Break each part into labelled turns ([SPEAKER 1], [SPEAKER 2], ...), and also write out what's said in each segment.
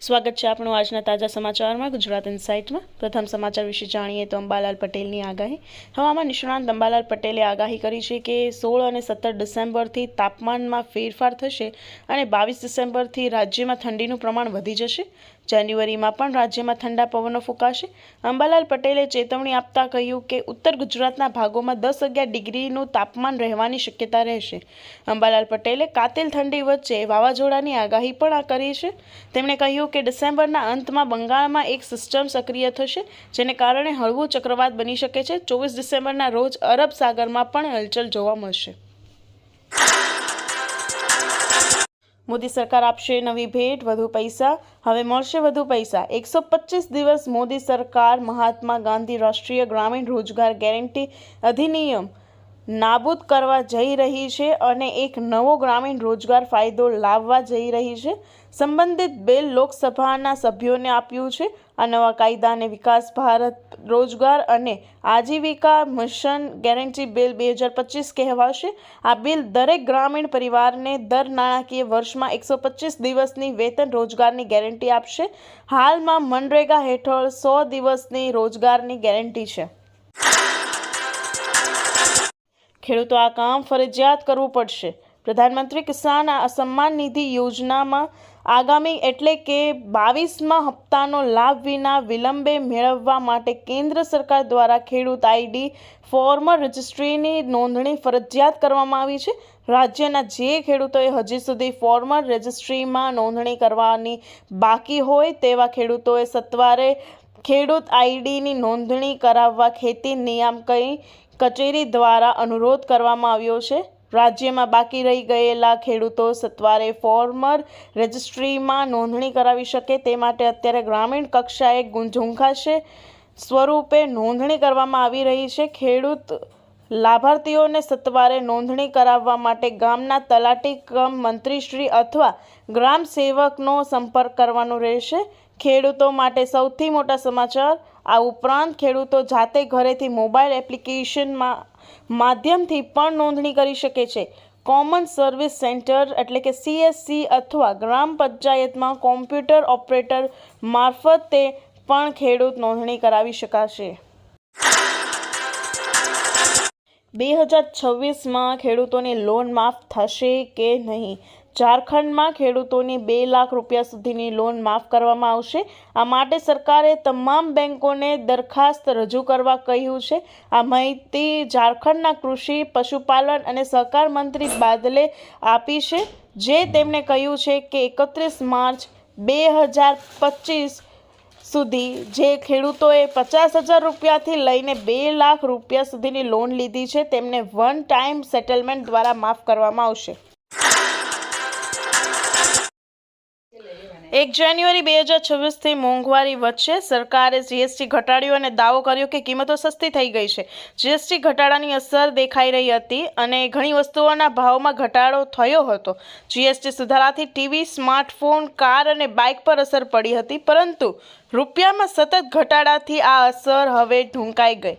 [SPEAKER 1] સ્વાગત છે આપણું આજના તાજા સમાચારમાં ગુજરાત ઇન્સાઇટમાં. પ્રથમ સમાચાર વિશે જાણીએ તો અંબાલાલ પટેલની આગાહી. હવામાન નિષ્ણાંત અંબાલાલ પટેલે આગાહી કરી છે કે સોળ અને સત્તર ડિસેમ્બરથી તાપમાનમાં ફેરફાર થશે અને બાવીસ ડિસેમ્બરથી રાજ્યમાં ઠંડીનું પ્રમાણ વધી જશે. જાન્યુઆરીમાં પણ રાજ્યમાં ઠંડા પવનો ફૂંકાશે. અંબાલાલ પટેલે ચેતવણી આપતા કહ્યું કે ઉત્તર ગુજરાતના ભાગોમાં દસ અગિયાર ડિગ્રીનું તાપમાન રહેવાની શક્યતા રહેશે. અંબાલાલ પટેલે કાતિલ ઠંડી વચ્ચે વાવાઝોડાની આગાહી પણ કરી છે. તેમણે કહ્યું કે ડિસેમ્બરના અંતમાં બંગાળમાં એક સિસ્ટમ સક્રિય થશે, જેને કારણે હળવું ચક્રવાત બની શકે છે. ચોવીસ ડિસેમ્બરના રોજ અરબ સાગરમાં પણ હલચલ જોવા મળશે. મોદી સરકાર આપશે નવી ભેટ, વધુ પૈસા. હવે મળશે વધુ પૈસા. એકસો પચીસ દિવસ મોદી સરકાર, મહાત્મા ગાંધી રાષ્ટ્રીય ગ્રામીણ રોજગાર ગેરંટી અધિનિયમ નાબૂદ કરવા જઈ રહી છે અને એક નવો ગ્રામીણ રોજગાર ફાયદો લાવવા જઈ રહી છે. સંબંધિત બિલ લોકસભાના સભ્યોને આપ્યું છે. આ નવા કાયદાને વિકાસ ભારત રોજગાર અને આજીવિકા મિશન ગેરંટી બિલ બે હજાર પચીસ કહેવાશે. આ બિલ દરેક ગ્રામીણ પરિવારને દર નાણાકીય વર્ષમાં એકસો પચીસ દિવસની વેતન રોજગારની ગેરંટી આપશે. હાલમાં મનરેગા હેઠળ સો દિવસની રોજગારની ગેરંટી છે. ખેડૂતો આ કામ ફરજિયાત કરવું પડશે. પ્રધાનમંત્રી કિસાન સન્માન નિધિ યોજનામાં આગામી એટલે કે બાવીસમાં હપ્તાનો લાભ વિના વિલંબે મેળવવા માટે કેન્દ્ર સરકાર દ્વારા ખેડૂત આઈડી ફોર્મર રજિસ્ટ્રીની નોંધણી ફરજિયાત કરવામાં આવી છે. રાજ્યના જે ખેડૂતોએ હજી સુધી ફોર્મર રજિસ્ટ્રીમાં નોંધણી કરવાની બાકી હોય તેવા ખેડૂતોએ સત્વારે ખેડૂત આઈડીની નોંધણી કરાવવા ખેતી નિયામકઈ કચેરી દ્વારા અનુરોધ કરવામાં આવ્યો છે. રાજ્યમાં બાકી રહી ગયેલા ખેડૂતો સત્વારે ફોર્મર રજિસ્ટ્રીમાં નોંધણી કરાવી શકે તે માટે અત્યારે ગ્રામીણ કક્ષાએ ઝુંખાશે સ્વરૂપે નોંધણી કરવામાં આવી રહી છે. ખેડૂત લાભાર્થીઓને સત્વારે નોંધણી કરાવવા માટે ગામના તલાટી કમ મંત્રીશ્રી અથવા ગ્રામ સેવકનો સંપર્ક કરવાનો રહેશે. ખેડૂતો માટે સૌથી મોટા સમાચાર આ ઉપરાંત ખેડૂતો જાતે ઘરેથી મોબાઈલ એપ્લિકેશનમાં માધ્યમથી પણ નોંધણી કરી શકે છે. કોમન સર્વિસ સેન્ટર એટલે કે સીએસસી અથવા ગ્રામ પંચાયતમાં કોમ્પ્યુટર ઓપરેટર મારફતે પણ ખેડૂત નોંધણી કરાવી શકાશે. બે હજાર છવ્વીસમાં ખેડૂતોની લોન માફ થશે કે નહીં? ઝારખંડમાં ખેડૂતોની બે લાખ રૂપિયા સુધીની લોન માફ કરવામાં આવશે. આ માટે સરકારે તમામ બેંકોને દરખાસ્ત રજૂ કરવા કહ્યું છે. આ માહિતી ઝારખંડના કૃષિ, પશુપાલન અને સહકાર મંત્રી બાદલે આપી છે, જે તેમણે કહ્યું છે કે એકત્રીસ માર્ચ બે હજાર પચીસ સુધી જે ખેડૂતોએ પચાસ હજાર રૂપિયાથી લઈને બે લાખ રૂપિયા સુધીની લોન લીધી છે, તેમને વન ટાઈમ સેટલમેન્ટ દ્વારા માફ કરવામાં આવશે. એક જાન્યુઆરી બે હજાર છવ્વીસથી મોંઘવારી વચ્ચે સરકારે જીએસટી ઘટાડ્યું અને દાવો કર્યો કે કિંમતો સસ્તી થઈ ગઈ છે. જીએસટી ઘટાડાની અસર દેખાઈ રહી હતી અને ઘણી વસ્તુઓના ભાવમાં ઘટાડો થયો હતો. જીએસટી સુધારાથી ટીવી, સ્માર્ટફોન, કાર અને બાઇક પર અસર પડી હતી, પરંતુ રૂપિયામાં સતત ઘટાડાથી આ અસર હવે ઢૂંકાઈ ગઈ.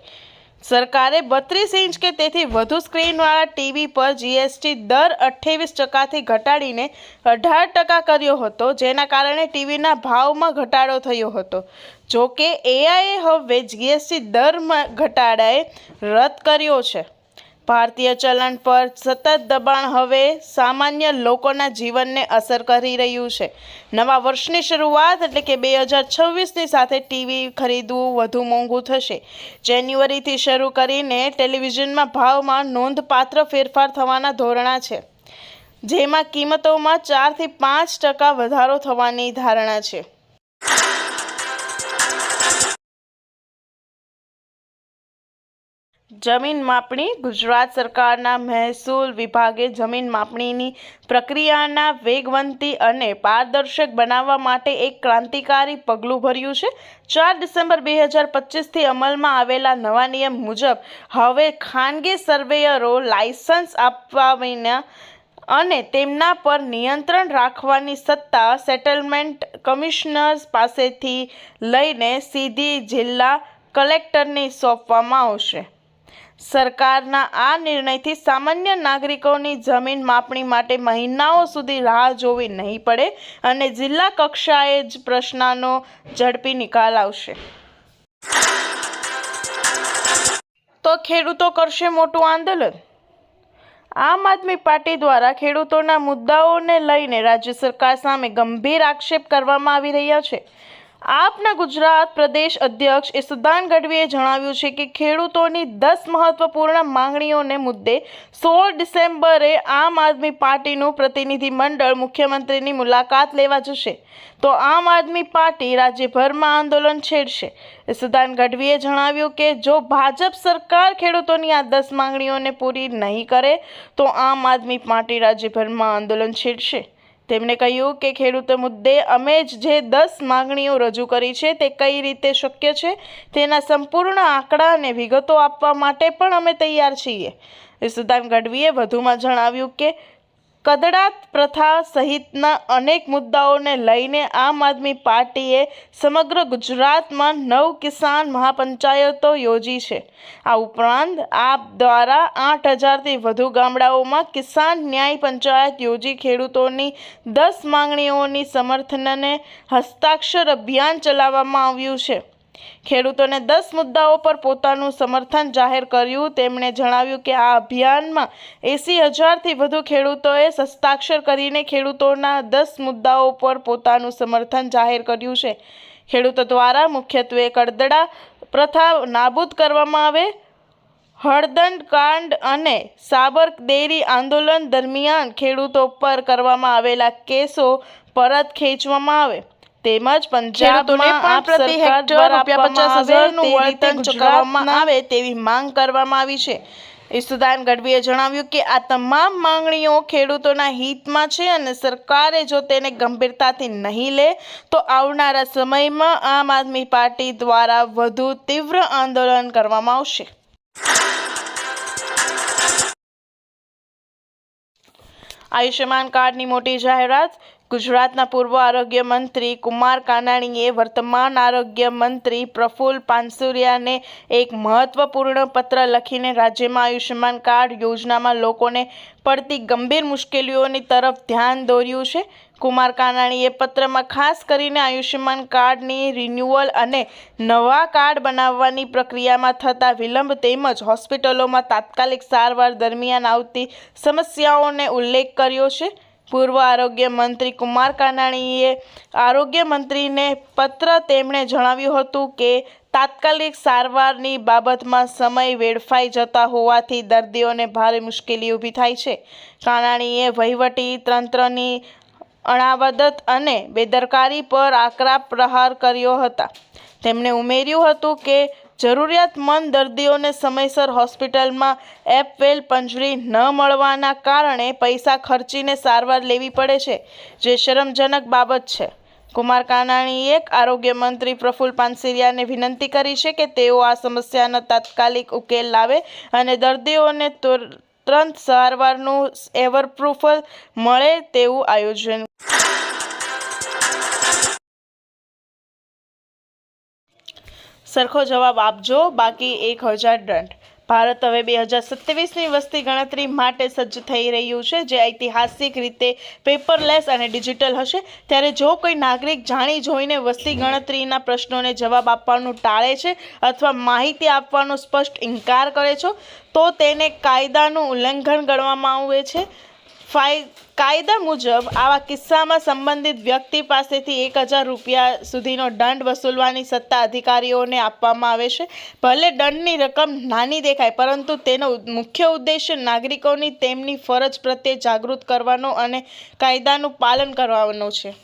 [SPEAKER 1] સરકારે બત્રીસ ઇંચ કે તેથી વધુ સ્ક્રીનવાળા ટીવી પર જીએસટી દર અઠ્ઠાવીસ ટકાથી ઘટાડીને અઢાર ટકા કર્યો હતો, જેના કારણે ટીવીના ભાવમાં ઘટાડો થયો હતો. જો કે એઆઈએ હવે જીએસટી દરમાં ઘટાડાએ રદ કર્યો છે. ભારતીય ચલણ પર સતત દબાણ હવે સામાન્ય લોકોના જીવનને અસર કરી રહ્યું છે. નવા વર્ષની શરૂઆત એટલે કે બે હજાર છવ્વીસની સાથે ટીવી ખરીદવું વધુ મોંઘું થશે. જાન્યુઆરીથી શરૂ કરીને ટેલિવિઝનમાં ભાવમાં નોંધપાત્ર ફેરફાર થવાના ધોરણા છે. જેમાં કિંમતોમાં ચારથી પાંચ ટકા વધારો થવાની ધારણા છે. જમીન માપણી ગુજરાત સરકારના મહેસૂલ વિભાગે જમીન માપણીની પ્રક્રિયાના વેગવંતી અને પારદર્શક બનાવવા માટે એક ક્રાંતિકારી પગલું ભર્યું છે. ચાર ડિસેમ્બર બે હજાર પચીસથી અમલમાં આવેલા નવા નિયમ મુજબ હવે ખાનગી સર્વેયરો લાયસન્સ આપવા વિના અને તેમના પર નિયંત્રણ રાખવાની સત્તા સેટલમેન્ટ કમિશનર્સ પાસેથી લઈને સીધી જિલ્લા કલેક્ટરને સોંપવામાં આવશે. સરકારના આ નિર્ણયથી સામાન્ય નાગરિકોની જમીન માપણી માટે મહિનાઓ સુધી રાહ જોવી નહીં પડે અને જિલ્લા કક્ષાએ જ પ્રશ્નનો ઝડપી નિકાલ આવશે. તો ખેડૂતો કરશે મોટું આંદોલન? આમ આદમી પાર્ટી દ્વારા ખેડૂતોના મુદ્દાઓને લઈને રાજ્ય સરકાર સામે ગંભીર આક્ષેપ કરવામાં આવી રહ્યા છે. આપના ગુજરાત પ્રદેશ અધ્યક્ષ ઈસુદાન ગઢવીએ જણાવ્યું છે કે ખેડૂતોની દસ મહત્વપૂર્ણ માંગણીઓને મુદ્દે સોળ ડિસેમ્બરે આમ આદમી પાર્ટીનું પ્રતિનિધિ મંડળ મુખ્યમંત્રીની મુલાકાત લેવા જશે. તો આમ આદમી પાર્ટી રાજ્યભરમાં આંદોલન છેડશે. ઈસુદાન ગઢવીએ જણાવ્યું કે જો ભાજપ સરકાર ખેડૂતોની આ દસ માંગણીઓને પૂરી નહીં કરે, તો આમ આદમી પાર્ટી રાજ્યભરમાં આંદોલન છેડશે. તેમણે કહ્યું કે ખેડૂતો મુદ્દે અમે જ જે દસ માગણીઓ રજૂ કરી છે તે કઈ રીતે શક્ય છે તેના સંપૂર્ણ આંકડા અને વિગતો આપવા માટે પણ અમે તૈયાર છીએ. ઈસુદાન ગઢવીએ વધુમાં જણાવ્યું કે કદડાત પ્રથા સહિતના અનેક મુદ્દાઓને લઈને આમ આદમી પાર્ટીએ સમગ્ર ગુજરાતમાં નવ કિસાન મહાપંચાયતો યોજી છે. આ ઉપરાંત આપ દ્વારા આઠ હજારથી વધુ ગામડાઓમાં કિસાન ન્યાય પંચાયત યોજી ખેડૂતોની દસ માંગણીઓની સમર્થનને હસ્તાક્ષર અભિયાન ચલાવવામાં આવ્યું છે. ખેડૂતોને દસ મુદ્દાઓ પર પોતાનું સમર્થન જાહેર કર્યું. તેમણે જણાવ્યું કે આ અભિયાનમાં એંસી હજારથી વધુ ખેડૂતોએ હસ્તાક્ષર કરીને ખેડૂતોના દસ મુદ્દાઓ પર પોતાનું સમર્થન જાહેર કર્યું છે. ખેડૂતો દ્વારા મુખ્યત્વે કડદડા પ્રથા નાબૂદ કરવામાં આવે. હળદંડ કાંડ અને સાબર ડેરી આંદોલન દરમિયાન ખેડૂતો પર કરવામાં આવેલા કેસો પરત ખેંચવામાં આવે. તેમજ પંજાબમાં પણ
[SPEAKER 2] પ્રતિ હેક્ટર રૂપિયા
[SPEAKER 1] પચાસ
[SPEAKER 2] 50,000
[SPEAKER 1] આવે
[SPEAKER 2] નું
[SPEAKER 1] તે રીતે
[SPEAKER 2] વળતર
[SPEAKER 1] ચૂકવવામાં આવે તેવી માંગ કરવામાં આવી છે. ઈસુદાન ગઢવીએ જણાવ્યું કે આ તમામ માંગણીઓ ખેડૂતોના હિતમાં છે અને સરકારે જો તેને ગંભીરતાથી નહીં લે તો આવનારા સમયમાં આમ આદમી પાર્ટી દ્વારા વધુ તીવ્ર આંદોલન કરવામાં આવશે. આયુષ્યમાન કાર્ડની મોટી જાહેરાત ગુજરાતના પૂર્વ આરોગ્ય મંત્રી કુમાર કાનાણીએ વર્તમાન આરોગ્ય મંત્રી પ્રફુલ્લ પાનસુરિયાને એક મહત્વપૂર્ણ પત્ર લખીને રાજ્યમાં આયુષ્યમાન કાર્ડ યોજનામાં લોકોને પડતી ગંભીર મુશ્કેલીઓની તરફ ધ્યાન દોર્યું છે. કુમાર કાનાણીએ પત્રમાં ખાસ કરીને આયુષ્યમાન કાર્ડની રિન્યુઅલ અને નવા કાર્ડ બનાવવાની પ્રક્રિયામાં થતા વિલંબ તેમજ હોસ્પિટલોમાં તાત્કાલિક સારવાર દરમિયાન આવતી સમસ્યાઓને ઉલ્લેખ કર્યો છે. પૂર્વ આરોગ્ય મંત્રી કુમાર કાનાણીએ આરોગ્ય મંત્રીને પત્ર તેમણે જણાવ્યું હતું કે તાત્કાલિક સારવારની બાબતમાં સમય વેડફાઈ જતા હોવાથી દર્દીઓને ભારે મુશ્કેલી ઊભી થાય છે. કાનાણીએ વહીવટી તંત્રની અણાવદત અને બેદરકારી પર આકરા પ્રહાર કર્યો હતા. તેમણે ઉમેર્યું હતું કે જરૂરિયાતમંદ દર્દીઓને સમયસર હોસ્પિટલમાં એપવેલ પંજરી ન મળવાના કારણે પૈસા ખર્ચીને સારવાર લેવી પડે છે, જે શરમજનક બાબત છે. કુમાર કાનાણીએ આરોગ્ય મંત્રી પ્રફુલ્લ પાનસિરિયાને વિનંતી કરી છે કે તેઓ આ સમસ્યાનો તાત્કાલિક ઉકેલ લાવે અને દર્દીઓને તુર- તુરંત સારવારનું એવરપ્રૂફ મળે તેવું આયોજન સરખો જવાબ આપજો. બાકી એક હજાર દંડ. ભારત હવે બે હજાર સત્યાવીસની વસ્તી ગણતરી માટે સજ્જ થઈ રહ્યું છે, જે ઐતિહાસિક રીતે પેપરલેસ અને ડિજિટલ હશે. ત્યારે જો કોઈ નાગરિક જાણી જોઈને વસ્તી ગણતરીના પ્રશ્નોને જવાબ આપવાનું ટાળે છે અથવા માહિતી આપવાનો સ્પષ્ટ ઇનકાર કરે છો, તો તેને કાયદાનું ઉલ્લંઘન ગણવામાં આવે છે. ફાઈ કાયદા મુજબ આવા કિસ્સામાં સંબંધિત વ્યક્તિ પાસેથી એક હજાર રૂપિયા સુધીનો દંડ વસૂલવાની સત્તા અધિકારીઓને આપવામાં આવે છે. ભલે દંડની રકમ નાની દેખાય, પરંતુ તેનો મુખ્ય ઉદ્દેશ્ય નાગરિકોની તેમની ફરજ પ્રત્યે જાગૃત કરવાનો અને કાયદાનું પાલન કરવાનો છે.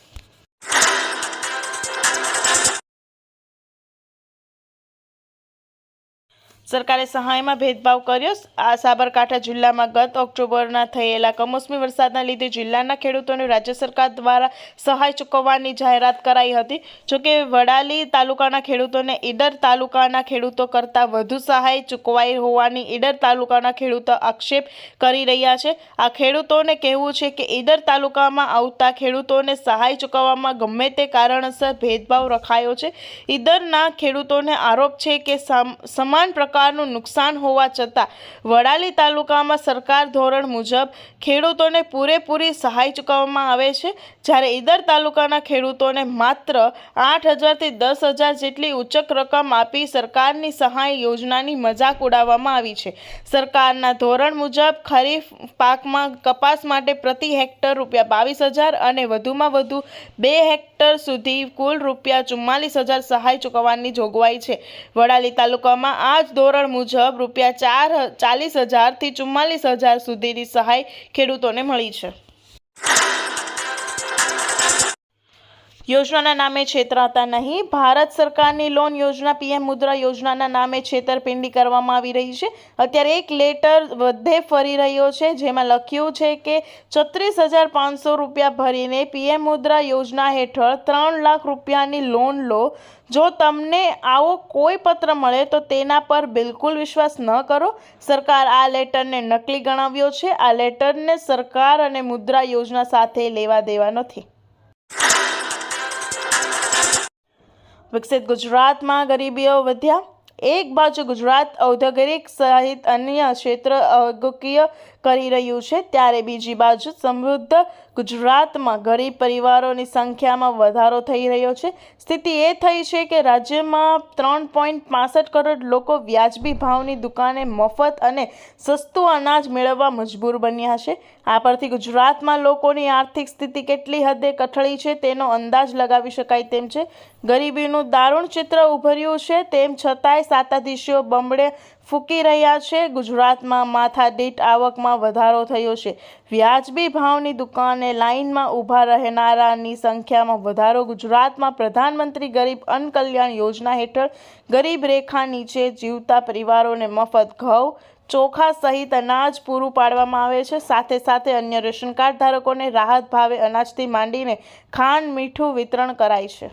[SPEAKER 1] સરકારે સહાયમાં ભેદભાવ કર્યો. આ સાબરકાંઠા જિલ્લામાં ગત ઓક્ટોબરના થયેલા કમોસમી વરસાદના લીધે જિલ્લાના ખેડૂતોને રાજ્ય સરકાર દ્વારા સહાય ચૂકવવાની જાહેરાત કરાઈ હતી. જોકે વડાલી તાલુકાના ખેડૂતોને ઈડર તાલુકાના ખેડૂતો કરતાં વધુ સહાય ચૂકવાઈ હોવાની ઈડર તાલુકાના ખેડૂતો આક્ષેપ કરી રહ્યા છે. આ ખેડૂતોને કહેવું છે કે ઈડર તાલુકામાં આવતા ખેડૂતોને સહાય ચૂકવવામાં ગમે તે કારણસર ભેદભાવ રખાયો છે. ઈડરના ખેડૂતોને આરોપ છે કે સમ- સમાન પ્રકાર પ્રકારનું નુકસાન હોવા છતાં, વડાલી તાલુકામાં સરકાર ધોરણ મુજબ ખેડૂતોને પૂરેપૂરી સહાય ચૂકવવામાં આવે છે. જ્યારે ઈદર તાલુકાના ખેડૂતોને માત્ર આઠ હજારથી દસ હજાર જેટલી ઉચ્ચક રકમ આપી સરકારની સહાય યોજનાની મજાક ઉડાવવામાં આવી છે. સરકારના ધોરણ મુજબ ખરીફ પાકમાં કપાસ માટે પ્રતિ હેક્ટર રૂપિયા બાવીસ હજાર અને વધુમાં વધુ બે હેક્ટર સુધી કુલ રૂપિયા ચુમ્માલીસ હજાર સહાય ચૂકવવાની જોગવાઈ છે. વડાલી તાલુકામાં આ જ ધોરણ મુજબ રૂપિયા ચાર ચાલીસ હજારથી ચુમ્માલીસ હજાર સુધીની સહાય ખેડૂતોને મળી છે. યોજનાના નામે છેતરાતા નહીં. ભારત સરકારની લોન યોજના, પીએમ મુદ્રા યોજનાના નામે છેતરપિંડી કરવામાં આવી રહી છે. અત્યારે એક લેટર વધે ફરી રહ્યો છે, જેમાં લખ્યું છે કે છત્રીસ હજાર પાંચસો રૂપિયા ભરીને પીએમ મુદ્રા યોજના હેઠળ ત્રણ લાખ રૂપિયાની લોન લો. જો તમને આવો કોઈ પત્ર મળે તો તેના પર બિલકુલ વિશ્વાસ ન કરો. સરકાર આ લેટરને નકલી ગણાવ્યો છે. આ લેટરને સરકાર અને મુદ્રા યોજના સાથે લેવા દેવા નથી. વિકસિત ગુજરાતમાં ગરીબીઓ વધ્યા. એક બાજુ ગુજરાત ઔદ્યોગિક સહિત અન્ય ક્ષેત્ર અગકીય કરી રહ્યું છે, ત્યારે બીજી બાજુ સમૃદ્ધ ગુજરાતમાં ગરીબ પરિવારોની સંખ્યામાં વધારો થઈ રહ્યો છે. સ્થિતિ એ થઈ છે કે રાજ્યમાં ત્રણ પોઈન્ટ પાસઠ કરોડ લોકો વ્યાજબી ભાવની દુકાને મફત અને સસ્તું અનાજ મેળવવા મજબૂર બન્યા છે. આ પરથી ગુજરાતમાં લોકોની આર્થિક સ્થિતિ કેટલી હદે કઠળી છે તેનો અંદાજ લગાવી શકાય તેમ છે. ગરીબીનું દારૂણ ચિત્ર ઉભર્યું છે તેમ છતાંય સાતાધીશીઓ બમડે ફૂંકી રહ્યા છે. ગુજરાતમાં માથા દીઠ આવકમાં વધારો થયો છે. વ્યાજબી ભાવની દુકાને લાઇનમાં ઊભા રહેનારાની સંખ્યામાં વધારો. ગુજરાતમાં પ્રધાનમંત્રી ગરીબ અન્ન કલ્યાણ યોજના હેઠળ ગરીબ રેખા નીચે જીવતા પરિવારોને મફત ઘઉં ચોખા સહિત અનાજ પૂરું પાડવામાં આવે છે. સાથે સાથે અન્ય રેશન કાર્ડ ધારકોને રાહત ભાવે અનાજથી માંડીને ખાંડ મીઠું વિતરણ કરાય છે.